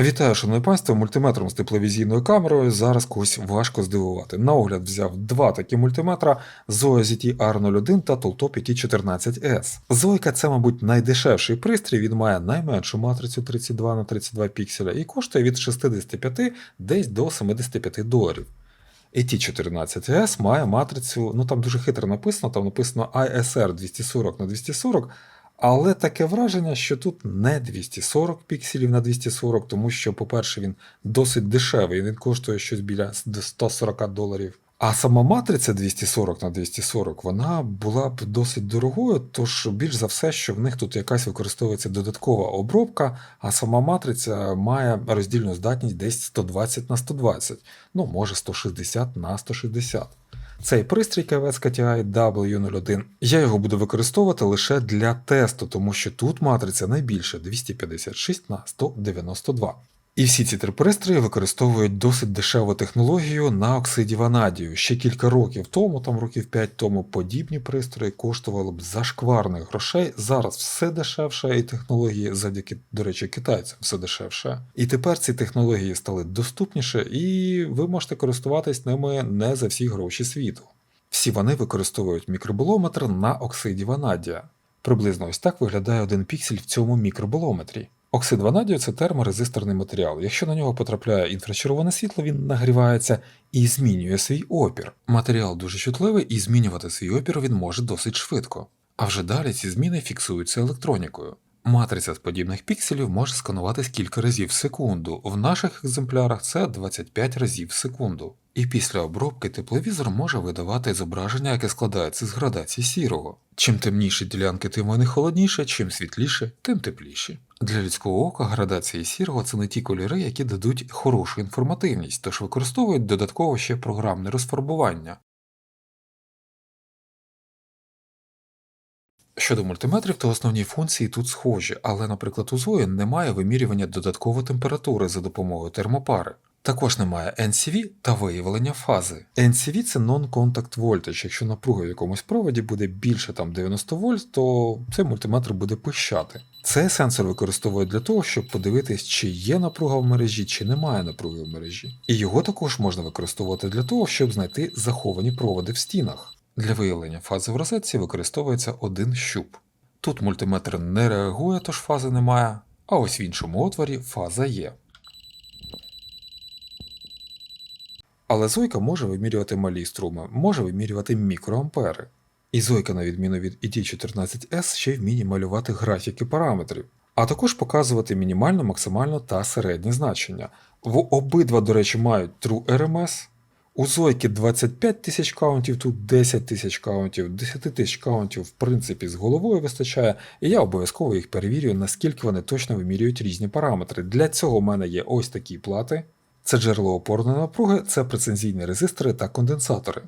Вітаю, шановне панство, мультиметром з тепловізійною камерою зараз когось важко здивувати. На огляд взяв два такі мультиметра Zoya ZT R01 та Tooltop ET14S. Zoica це, мабуть, найдешевший пристрій, він має найменшу матрицю 32 на 32 пікселя і коштує від 65 десь до 75 доларів. ET14S має матрицю, ну там дуже хитро написано, там написано ISR 240 на 240 але таке враження, що тут не 240 пікселів на 240, тому що, по-перше, він досить дешевий, він коштує щось біля 140 доларів. А сама матриця 240 на 240 вона була б досить дорогою, тож більш за все, що в них тут якась використовується додаткова обробка, а сама матриця має роздільну здатність десь 120 на 120, ну може 160 на 160. Цей пристрій KVS KTI W01. Я його буду використовувати лише для тесту, тому що тут матриця найбільша 256 на 192. І всі ці три пристрої використовують досить дешеву технологію на оксиді ванадію. Ще кілька років тому, там років 5 тому, подібні пристрої коштували б зашкварних грошей. Зараз все дешевше, і технології, завдяки, до речі, китайцям все дешевше. І тепер ці технології стали доступніше, і ви можете користуватись ними не за всі гроші світу. Всі вони використовують мікроболометр на оксиді ванадія. Приблизно ось так виглядає один піксель в цьому мікроболометрі. Оксид ванадію це терморезисторний матеріал. Якщо на нього потрапляє інфрачервоне світло, він нагрівається і змінює свій опір. Матеріал дуже чутливий і змінювати свій опір він може досить швидко. А вже далі ці зміни фіксуються електронікою. Матриця з подібних пікселів може скануватись кілька разів в секунду. В наших екземплярах це 25 разів в секунду. І після обробки тепловізор може видавати зображення, яке складається з градацій сірого. Чим темніші ділянки, тим вони холодніше, чим світліше, тим тепліші. Для людського ока градації сірого це не ті кольори, які дадуть хорошу інформативність, тож використовують додатково ще програмне розфарбування. Щодо мультиметрів, то основні функції тут схожі, але, наприклад, у Zoe немає вимірювання додаткової температури за допомогою термопари. Також немає NCV та виявлення фази. NCV це Non-Contact Voltage. Якщо напруга в якомусь проводі буде більше там 90 вольт, то цей мультиметр буде пищати. Цей сенсор використовують для того, щоб подивитись, чи є напруга в мережі, чи немає напруги в мережі. І його також можна використовувати для того, щоб знайти заховані проводи в стінах. Для виявлення фази в розетці використовується один щуп. Тут мультиметр не реагує, тож фази немає, а ось в іншому отворі фаза є. Але Зойка може вимірювати малі струми, може вимірювати мікроампери. І Зойка, на відміну від ET14S, ще вміє малювати графіки параметрів, а також показувати мінімально, максимально та середні значення. В обидва, до речі, мають True RMS. У Зойки 25 тисяч каунтів, тут 10 тисяч каунтів, 10 тисяч каунтів, в принципі, з головою вистачає, і я обов'язково їх перевірю, наскільки вони точно вимірюють різні параметри. Для цього в мене є ось такі плати. Це джерело опорної напруги, це прецензійні резистори та конденсатори.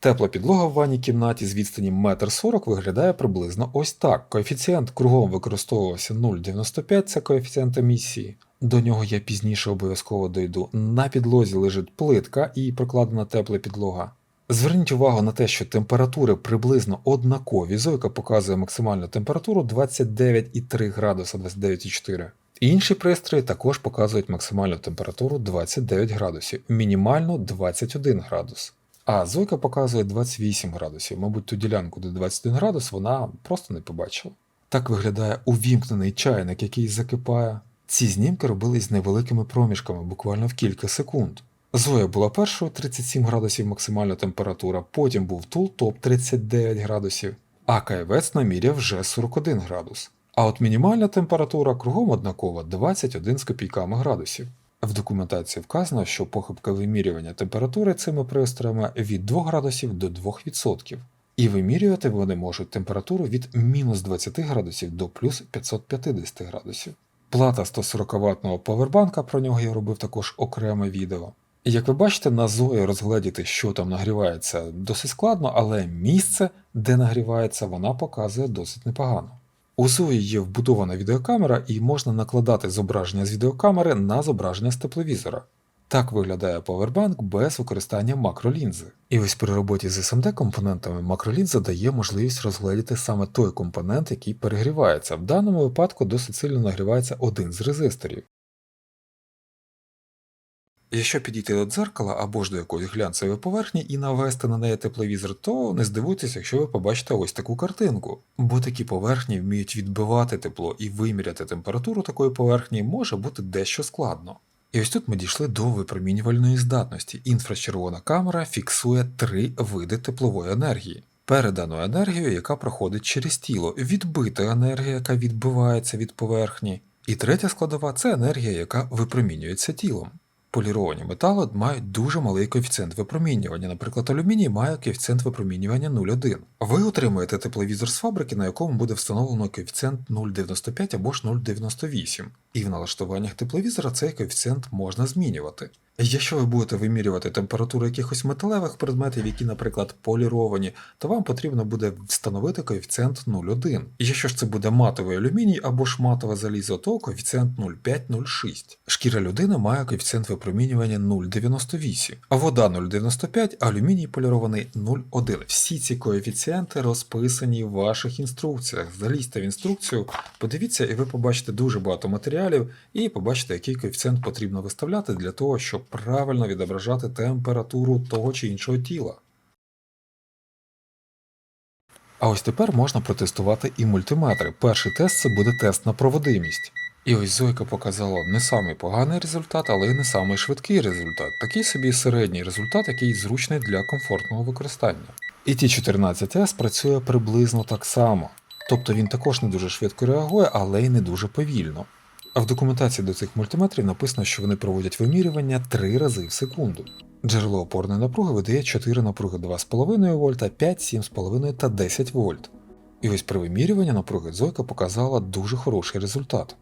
Тепла підлога в ванній кімнаті з відстані 1,40 м виглядає приблизно ось так. Коефіцієнт кругом використовувався 0,95, це коефіцієнт емісії. До нього я пізніше обов'язково дойду. На підлозі лежить плитка і прокладена тепла підлога. Зверніть увагу на те, що температури приблизно однакові. Зойка показує максимальну температуру 29,3 градуса 29,4. Інші пристрої також показують максимальну температуру 29 градусів, мінімальну 21 градус. А Зойка показує 28 градусів, мабуть, ту ділянку, де 21 градус, вона просто не побачила. Так виглядає увімкнений чайник, який закипає. Ці знімки робились з невеликими проміжками, буквально в кілька секунд. Зоя була першою 37 градусів максимальна температура, потім був тул топ 39 градусів, а кайвець наміряв вже 41 градус. А от мінімальна температура кругом однакова 21 з копійками градусів. В документації вказано, що похибка вимірювання температури цими пристроями від 2 градусів до 2%. І вимірювати вони можуть температуру від мінус 20 градусів до плюс 550 градусів. Плата 140 ваттного повербанка, про нього я робив також окреме відео. Як ви бачите, на Зої розгледіти, що там нагрівається, досить складно, але місце, де нагрівається, вона показує досить непогано. У Zoe є вбудована відеокамера і можна накладати зображення з відеокамери на зображення з тепловізора. Так виглядає Powerbank без використання макролінзи. І ось при роботі з SMD компонентами макролінза дає можливість розгледіти саме той компонент, який перегрівається. В даному випадку досить сильно нагрівається один з резисторів. Якщо підійти до дзеркала або ж до якоїсь глянцевої поверхні і навести на неї тепловізор, то не здивуйтесь, якщо ви побачите ось таку картинку. Бо такі поверхні вміють відбивати тепло і виміряти температуру такої поверхні може бути дещо складно. І ось тут ми дійшли до випромінювальної здатності. Інфрачервона камера фіксує три види теплової енергії. Передану енергію, яка проходить через тіло, відбита енергія, яка відбивається від поверхні. І третя складова це енергія, яка випромінюється тілом. Поліровані метали мають дуже малий коефіцієнт випромінювання. Наприклад, алюміній має коефіцієнт випромінювання 0,1. Ви отримаєте тепловізор з фабрики, на якому буде встановлено коефіцієнт 0,95 або ж 0,98. І в налаштуваннях тепловізора цей коефіцієнт можна змінювати. Якщо ви будете вимірювати температуру якихось металевих предметів, які, наприклад, поліровані, то вам потрібно буде встановити коефіцієнт 0,1. І якщо ж це буде матовий алюміній або ж матове залізо, то коефіцієнт 0,5-0,6. Шкіра людини має коефіцієнт випромінювання 0,98, а вода 0,95, алюміній полірований 0,1. Всі ці коефіцієнти розписані в ваших інструкціях. Залізьте в інструкцію, подивіться, і ви побачите дуже багато матеріалів, і побачите, який коефіцієнт потрібно виставляти для того, щоб правильно відображати температуру того чи іншого тіла. А ось тепер можна протестувати і мультиметри. Перший тест це буде тест на проводимість. І ось Зойка показала не самий поганий результат, але й не самий швидкий результат. Такий собі середній результат, який зручний для комфортного використання. І T14S працює приблизно так само. Тобто він також не дуже швидко реагує, але й не дуже повільно. А в документації до цих мультиметрів написано, що вони проводять вимірювання 3 рази в секунду. Джерело опорної напруги видає 4 напруги 2,5 вольта, 5, 7,5 та 10 вольт. І ось при вимірюванні напруги Зойка показала дуже хороший результат.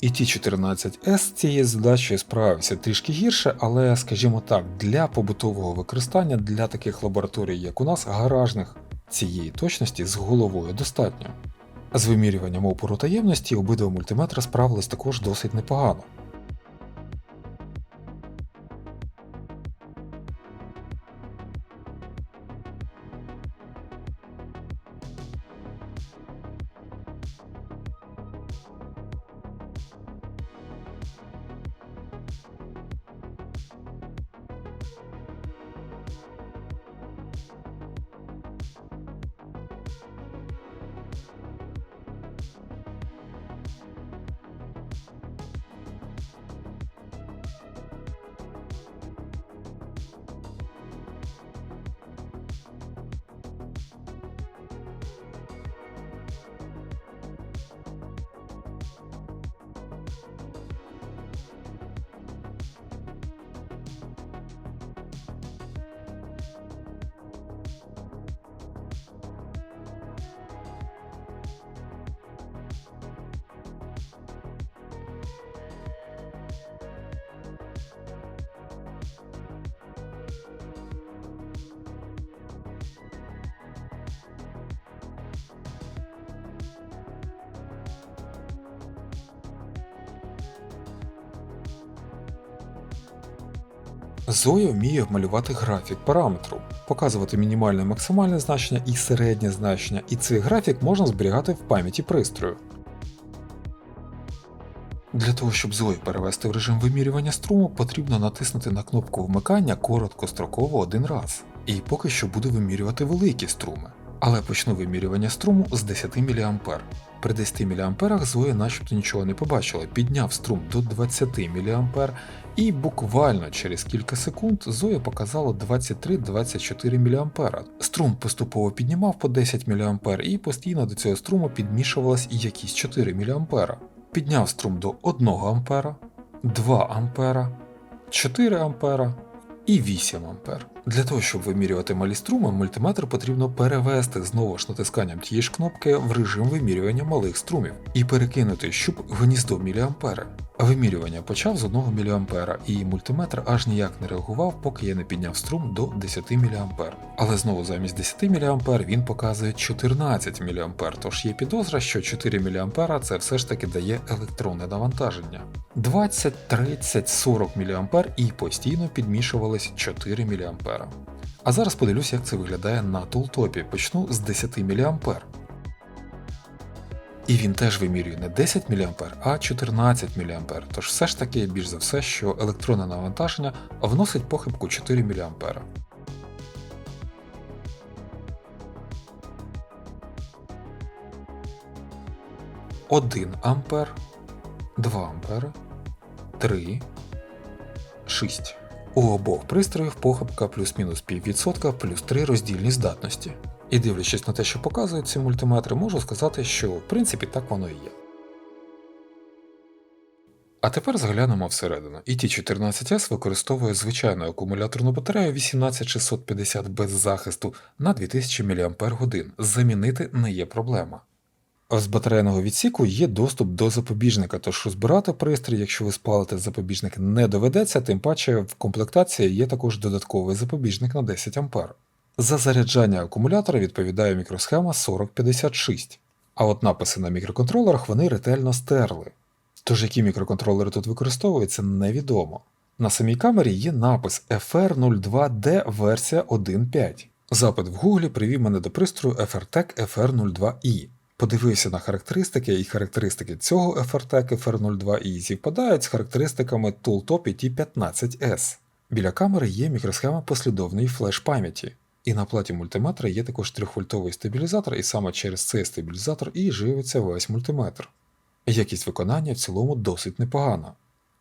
І Т14С з цією задачею справився трішки гірше, але, скажімо так, для побутового використання, для таких лабораторій, як у нас, гаражних, цієї точності з головою достатньо. З вимірюванням опору таємності обидва мультиметри справились також досить непогано. Зоя вміє малювати графік параметру, показувати мінімальне максимальне значення і середнє значення, і цей графік можна зберігати в пам'яті пристрою. Для того, щоб Зою перевести в режим вимірювання струму, потрібно натиснути на кнопку вмикання короткостроково один раз. І поки що буду вимірювати великі струми. Але почну вимірювання струму з 10 мА. При 10 мА Зоя начебто нічого не побачила, підняв струм до 20 мА і буквально через кілька секунд Зоя показала 23-24 мА. Струм поступово піднімав по 10 мА і постійно до цього струму підмішувалось якісь 4 мА. Підняв струм до 1 А, 2 А, 4 А і 8 А. Для того, щоб вимірювати малі струми, мультиметр потрібно перевести знову ж натисканням тієї ж кнопки в режим вимірювання малих струмів і перекинути щуп в гніздо міліампери. Вимірювання почав з 1 мА, і мультиметр аж ніяк не реагував, поки я не підняв струм до 10 мА. Але знову замість 10 мА він показує 14 мА, тож є підозра, що 4 мА це все ж таки дає електронне навантаження. 20, 30, 40 мА і постійно підмішувались 4 мА. А зараз подивлюсь, як це виглядає на тултопі. Почну з 10 мА. І він теж вимірює не 10 мА, а 14 мА. Тож все ж таки більш за все, що електронне навантаження вносить похибку 4 мА. Один ампер, 2 ампери, 3, 6. У обох пристроїв похибка плюс-мінус піввідсотка плюс 3 роздільні здатності. І дивлячись на те, що показують ці мультиметри, можу сказати, що в принципі так воно і є. А тепер заглянемо всередину. ET14S використовує звичайну акумуляторну батарею 18650 без захисту на 2000 мАч. Замінити не є проблема. З батарейного відсіку є доступ до запобіжника, тож розбирати пристрій, якщо ви спалите запобіжник, не доведеться, тим паче в комплектації є також додатковий запобіжник на 10 А. За заряджання акумулятора відповідає мікросхема 4056, а от написи на мікроконтролерах вони ретельно стерли. Тож які мікроконтролери тут використовуються, невідомо. На самій камері є напис FR02D версія 1.5. Запит в Гуглі привів мене до пристрою FRTEC FR02i. Подивився на характеристики, і характеристики цього FRTEC FR02i зівпадають з характеристиками Tooltop T15S. Біля камери є мікросхема послідовної флеш-пам'яті. І на платі мультиметра є також 3-вольтовий стабілізатор, і саме через цей стабілізатор і живиться весь мультиметр. Якість виконання в цілому досить непогана.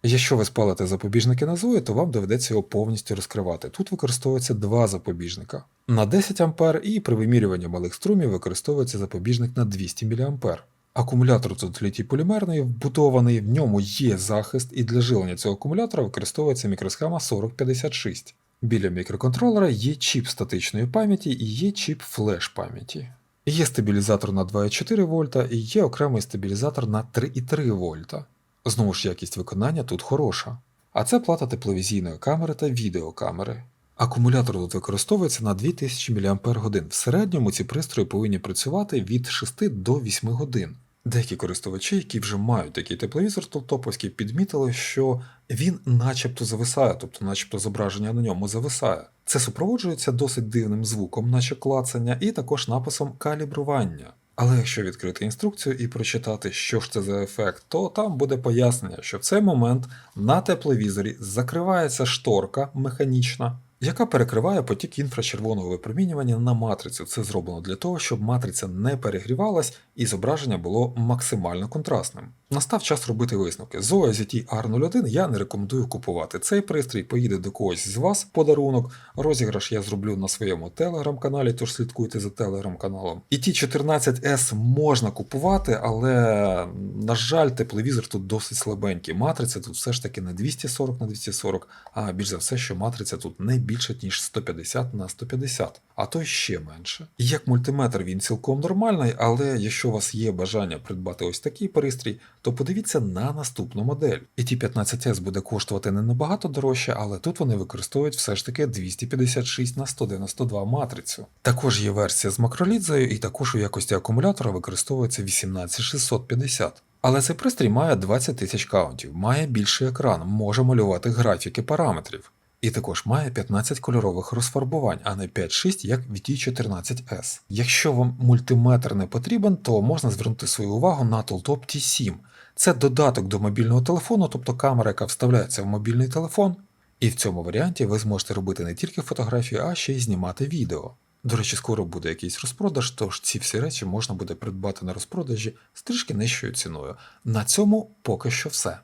Якщо ви спалите запобіжники на зої, то вам доведеться його повністю розкривати. Тут використовується два запобіжника на 10 А і при вимірюванні малих струмів використовується запобіжник на 200 мА. Акумулятор тут літій полімерний, вбудований, в ньому є захист, і для жилення цього акумулятора використовується мікросхема 4056. Біля мікроконтролера є чіп статичної пам'яті і є чіп флеш пам'яті. Є стабілізатор на 2,4 вольта і є окремий стабілізатор на 3,3 вольта. Знову ж якість виконання тут хороша. А це плата тепловізійної камери та відеокамери. Акумулятор тут використовується на 2000 мАч. В середньому ці пристрої повинні працювати від 6 до 8 годин. Деякі користувачі, які вже мають такий тепловізор толтоповський, підмітили, що він начебто зависає, тобто начебто зображення на ньому зависає. Це супроводжується досить дивним звуком, наче клацання, і також написом калібрування. Але якщо відкрити інструкцію і прочитати, що ж це за ефект, то там буде пояснення, що в цей момент на тепловізорі закривається шторка механічна, яка перекриває потік інфрачервоного випромінювання на матрицю. Це зроблено для того, щоб матриця не перегрівалась і зображення було максимально контрастним. Настав час робити висновки. Zoa ZT R01 я не рекомендую купувати. Цей пристрій поїде до когось з вас подарунок. Розіграш я зроблю на своєму телеграм-каналі, тож слідкуйте за телеграм-каналом. І ті 14S можна купувати, але, на жаль, тепловізор тут досить слабенький. Матриця тут все ж таки не 240 на 240, а більш за все, що матриця тут не більше, ніж 150 на 150, а то ще менше. Як мультиметр він цілком нормальний, але якщо у вас є бажання придбати ось такий пристрій, то подивіться на наступну модель. І ті 15S буде коштувати не набагато дорожче, але тут вони використовують все ж таки 256 на 192 матрицю. Також є версія з макролідзою, і також у якості акумулятора використовується 18650. Але цей пристрій має 20 тисяч каунтів, має більший екран, може малювати графіки параметрів. І також має 15 кольорових розфарбувань, а не 5-6, як VT14S. Якщо вам мультиметр не потрібен, то можна звернути свою увагу на Tooltop T7. Це додаток до мобільного телефону, тобто камера, яка вставляється в мобільний телефон. І в цьому варіанті ви зможете робити не тільки фотографії, а ще й знімати відео. До речі, скоро буде якийсь розпродаж, тож ці всі речі можна буде придбати на розпродажі з трішки нижчою ціною. На цьому поки що все.